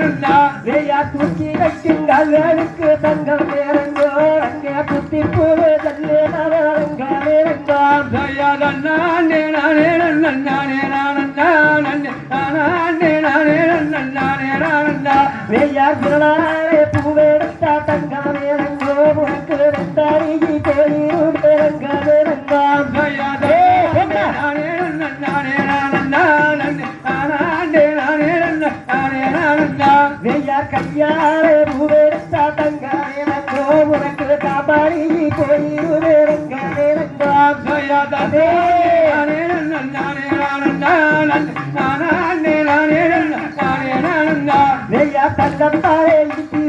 ரங்காம் வேயா தூக்கி வைக்குங்கால்களுக்கு சங்கம் வேறங்கோ ரங்க குத்தி பூவே கல்லே ரங்காவே ரங்காம் வேயார் திருநாளே பூவேடுத்தா தங்கம் வேறங்கோ உனக்கு ரெண்டாரி தேடி ரங்காவே ரங்காம் வெய்யா கையாலே பூவெடுத்தா தங்காலே ரங்கோ உனக்கு காபாடி கோயிலே ரங்காலே ரங்காம் வெய்யா தங்கம் தாரே இட்டி